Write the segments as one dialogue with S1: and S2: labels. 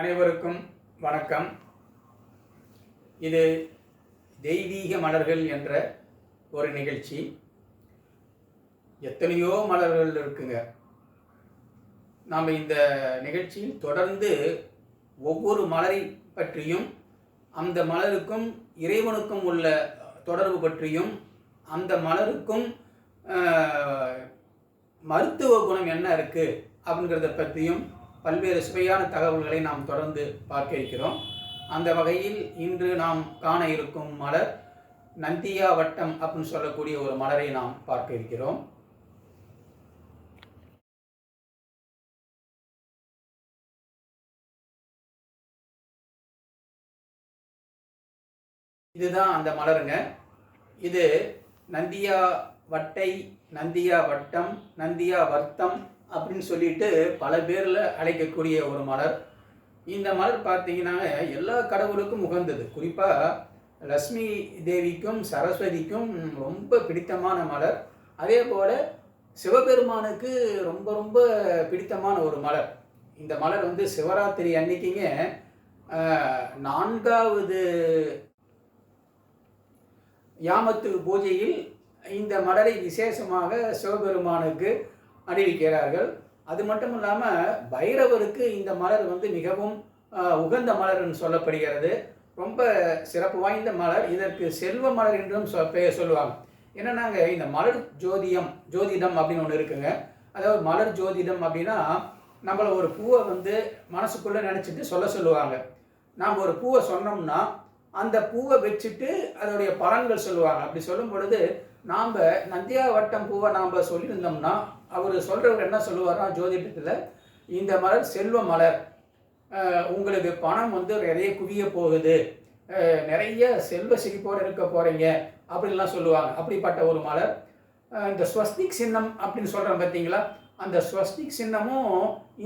S1: அனைவருக்கும் வணக்கம். இது தெய்வீக மலர்கள் என்ற ஒரு நிகழ்ச்சி. எத்தனையோ மலர்கள் இருக்குங்க. நாம் இந்த நிகழ்ச்சியில் தொடர்ந்து ஒவ்வொரு மலரை பற்றியும் அந்த மலருக்கும் இறைவனுக்கும் உள்ள தொடர்பு பற்றியும் அந்த மலருக்கும் மருத்துவ குணம் என்ன இருக்குது அப்படிங்கிறத பற்றியும் பல்வேறு சுவையான தகவல்களை நாம் தொடர்ந்து பார்க்க இருக்கிறோம். அந்த வகையில் இன்று நாம் காண இருக்கும் மலர் நந்தியா வட்டம் அப்படின்னு சொல்லக்கூடிய ஒரு மலரை நாம் பார்க்க இருக்கிறோம். இதுதான் அந்த மலருங்க. இது நந்தியா வட்டை நந்தியா வட்டம் நந்தியா வர்த்தம் அப்படின்னு சொல்லிட்டு பல பேரில் அழைக்கக்கூடிய ஒரு மலர். இந்த மலர் பார்த்தீங்கன்னா எல்லா கடவுளுக்கும் உகந்தது. குறிப்பாக லக்ஷ்மி தேவிக்கும் சரஸ்வதிக்கும் ரொம்ப பிடித்தமான மலர். அதே போல் சிவபெருமானுக்கு ரொம்ப ரொம்ப பிடித்தமான ஒரு மலர். இந்த மலர் வந்து சிவராத்திரி அன்னைக்குங்க நான்காவது யாமத்து பூஜையில் இந்த மலரை விசேஷமாக சிவபெருமானுக்கு அணிவிக்கிறார்கள் அது மட்டும் இல்லாமல் பைரவருக்கு இந்த மலர் வந்து மிகவும் உகந்த மலர்னு சொல்லப்படுகிறது. ரொம்ப சிறப்பு வாய்ந்த மலர். இதற்கு செல்வ மலர் என்றும் சொ பெயர் சொல்லுவாங்க. என்னன்னாங்க இந்த மலர் ஜோதியம் ஜோதிடம் அப்படின்னு ஒன்று இருக்குங்க. அதாவது மலர் ஜோதிடம் அப்படின்னா நம்மள ஒரு பூவை வந்து மனசுக்குள்ளே நினச்சிட்டு சொல்ல சொல்லுவாங்க. நாம் ஒரு பூவை சொன்னோம்னா அந்த பூவை வச்சுட்டு அதோடைய பலன்கள் சொல்லுவாங்க. அப்படி சொல்லும் பொழுது நாம் நந்தியா வட்டம் பூவை நாம் சொல்லியிருந்தோம்னா அவர் சொல்கிறவர் என்ன சொல்லுவாரா ஜோதிடத்தில் இந்த மலர் செல்வ மலர். உங்களுக்கு பணம் வந்து நிறைய குவிய போகுது. நிறைய செல்வ செழிப்போடு இருக்க போகிறீங்க அப்படின்லாம் சொல்லுவாங்க. அப்படிப்பட்ட ஒரு மலர். இந்த ஸ்வஸ்திக் சின்னம் அப்படின்னு சொல்கிறோம் பார்த்தீங்களா அந்த ஸ்வஸ்திக் சின்னமும்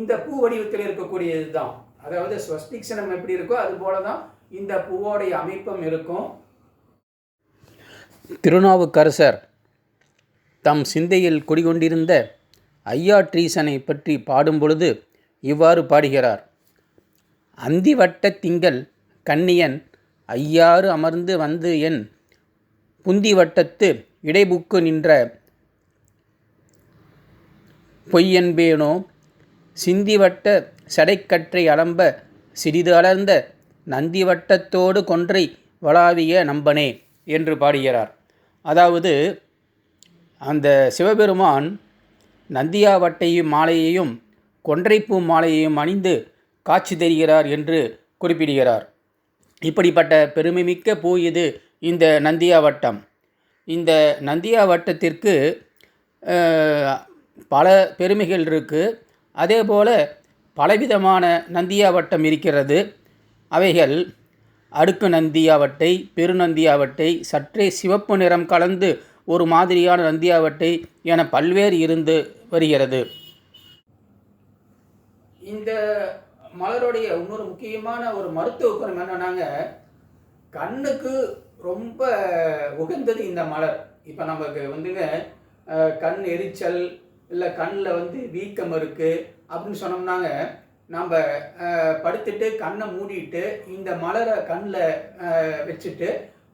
S1: இந்த பூ வடிவத்தில் இருக்கக்கூடியது தான் அதாவது ஸ்வஸ்திக் சின்னம் எப்படி இருக்கோ அது போல தான் இந்த பூவோடைய அமைப்பும் இருக்கும்.
S2: திருநாவுக்கரசர் தம் சிந்தையில் குடிகொண்டிருந்த ஐயாற்றீசனை பற்றி பாடும் பொழுது இவ்வாறு பாடுகிறார். அந்திவட்ட திங்கள் கண்ணியன் ஐயாறு அமர்ந்து வந்து என் புந்தி வட்டத்து இடைபுக்கு நின்ற பொய்யன்பேனோ? சிந்திவட்ட சடைக்கற்றை அலம்ப சிறிது அலர்ந்த நந்தி வட்டத்தோடு கொன்றை வளாவிய நம்பனே என்று பாடுகிறார். அதாவது அந்த சிவபெருமான் நந்தியாவட்டையும் மாலையையும் கொன்றைப்பூ மாலையையும் அணிந்து காட்சி தருகிறார் என்று குறிப்பிடுகிறார். இப்படிப்பட்ட பெருமைமிக்க பூ இது இந்த நந்தியாவட்டம். இந்த நந்தியாவட்டத்திற்கு பல பெருமைகள் இருக்குது அதே போல் பலவிதமான நந்தியாவட்டம் இருக்கிறது. அவைகள் அடுக்கு நந்தியாவட்டை பெருநந்தியாவட்டை சற்றே சிவப்பு நிறம் கலந்து ஒரு மாதிரியான நந்தியாவட்டை என பல்வேறு இருந்து வருகிறது.
S1: இந்த மலருடைய இன்னொரு முக்கியமான ஒரு மருத்துவ குணம் என்னன்னாங்க கண்ணுக்கு ரொம்ப உகந்தது இந்த மலர். இப்போ நமக்கு வந்துங்க கண் எரிச்சல் இல்லை கண்ணில் வந்து வீக்கம் இருக்குது அப்படின்னு சொன்னோம்னாங்க நம்ம படுத்துட்டு கண்ணை மூடிட்டு இந்த மலரை கண்ணில் வச்சுட்டு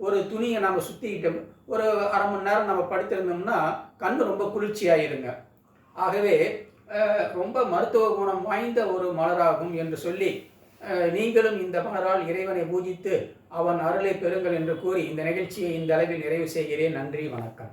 S1: ஒரு துணியை நம்ம சுற்றிக்கிட்டோம் ஒரு அரை மணி நேரம் நம்ம படுத்திருந்தோம்னா கண் ரொம்ப குளிர்ச்சியாயிருங்க. ஆகவே ரொம்ப மருத்துவ குணம் வாய்ந்த ஒரு மலராகும் என்று சொல்லி நீங்களும் இந்த மலரால் இறைவனை பூஜித்து அவன் அருளை பெறுங்கள் என்று கூறி இந்த நிகழ்ச்சியை இந்த அளவில் நிறைவு செய்கிறேன். நன்றி வணக்கம்.